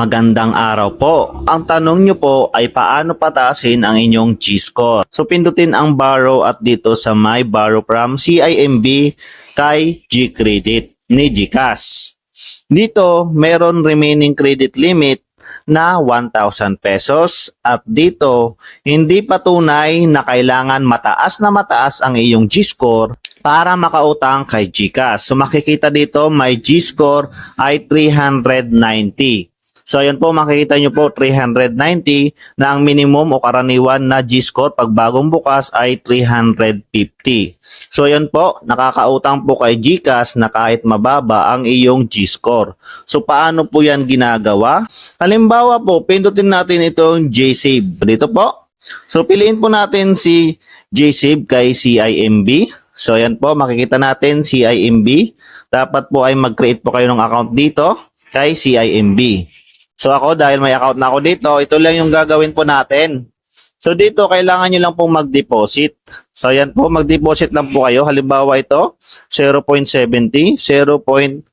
Magandang araw po. Ang tanong nyo po ay paano patasin ang inyong G-score. So pindutin ang borrow at dito sa my borrow from CIMB kay G-Credit ni GCash. Dito, meron remaining credit limit na 1,000 pesos at dito, hindi patunay na kailangan mataas na mataas ang iyong G-score para makautang kay GCash. So makikita dito, my G-score ay 390. So ayan po makikita nyo po 390 na ang minimum o karaniwan na G-score pag bagong bukas ay 350. So ayan po, nakakautang po kay GCash na kahit mababa ang iyong G-score. So paano po yan ginagawa? Halimbawa po, pindutin natin itong J-Save. Dito po. So piliin po natin si J-Save kay CIMB. So ayan po, makikita natin CIMB. Dapat po ay mag-create po kayo ng account dito kay CIMB. So ako dahil may account na ako dito, ito lang yung gagawin po natin. So dito kailangan nyo lang pong mag-deposit. So ayan po, mag-deposit lang po kayo. Halimbawa ito, 0.70, 0.70.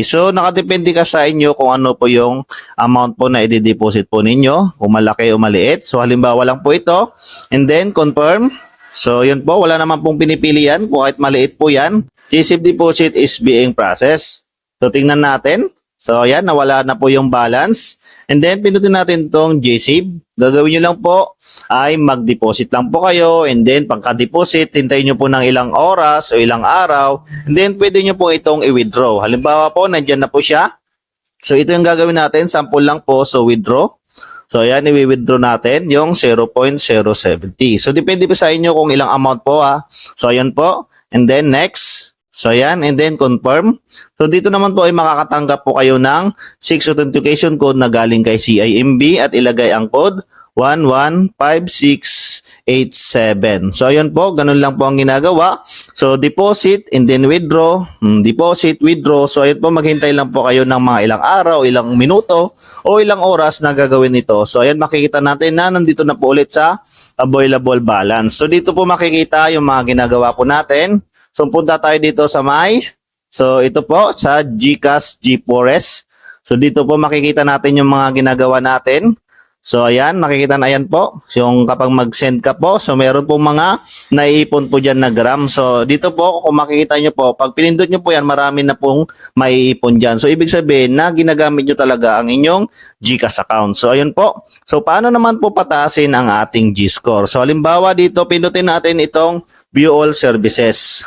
So nakadepende ka sa inyo kung ano po yung amount po na i-deposit po ninyo, kung malaki o maliit. So halimbawa lang po ito. And then confirm. So yun po, wala naman pong pinipilian kung kahit maliit po yan. GSIP deposit is being processed. So tingnan natin. So ayan, nawala na po yung balance. And then pindutin natin tong GSave. Gagawin nyo lang po ay mag-deposit lang po kayo and then pagka-deposit, hintayin nyo po ng ilang oras o ilang araw and then pwede nyo po itong i-withdraw. Halimbawa po, nandyan na po siya. So ito yung gagawin natin, sample lang po, so withdraw. So ayan, i-withdraw natin yung 0.070. So depende po sa inyo kung ilang amount po ha. So ayan po, and then next. So ayan, and then confirm. So dito naman po ay makakatanggap po kayo ng 6 authentication code na galing kay CIMB at ilagay ang code 115687. So ayun po, ganun lang po ang ginagawa. So deposit and then withdraw, Hmm, deposit, withdraw. So ayun po, maghintay lang po kayo ng mga ilang araw, ilang minuto o ilang oras na gagawin ito. So ayan, makikita natin na nandito na po ulit sa available balance. So dito po makikita yung mga ginagawa po natin. So punta tayo dito sa may. So ito po sa GCash G4S. So dito po makikita natin yung mga ginagawa natin. So ayan, makikita na ayan po. Yung kapag mag-send ka po, so meron po mga naiipon po dyan na gram. So dito po, kung makikita nyo po, pag pinindot nyo po yan, marami na pong maiipon dyan. So ibig sabihin na ginagamit nyo talaga ang inyong GCash account. So ayun po. So paano naman po patasin ang ating G-score? So halimbawa dito, pindutin natin itong View All Services.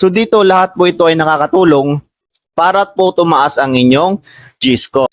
So dito lahat po ito ay nakakatulong para po tumaas ang inyong G-score.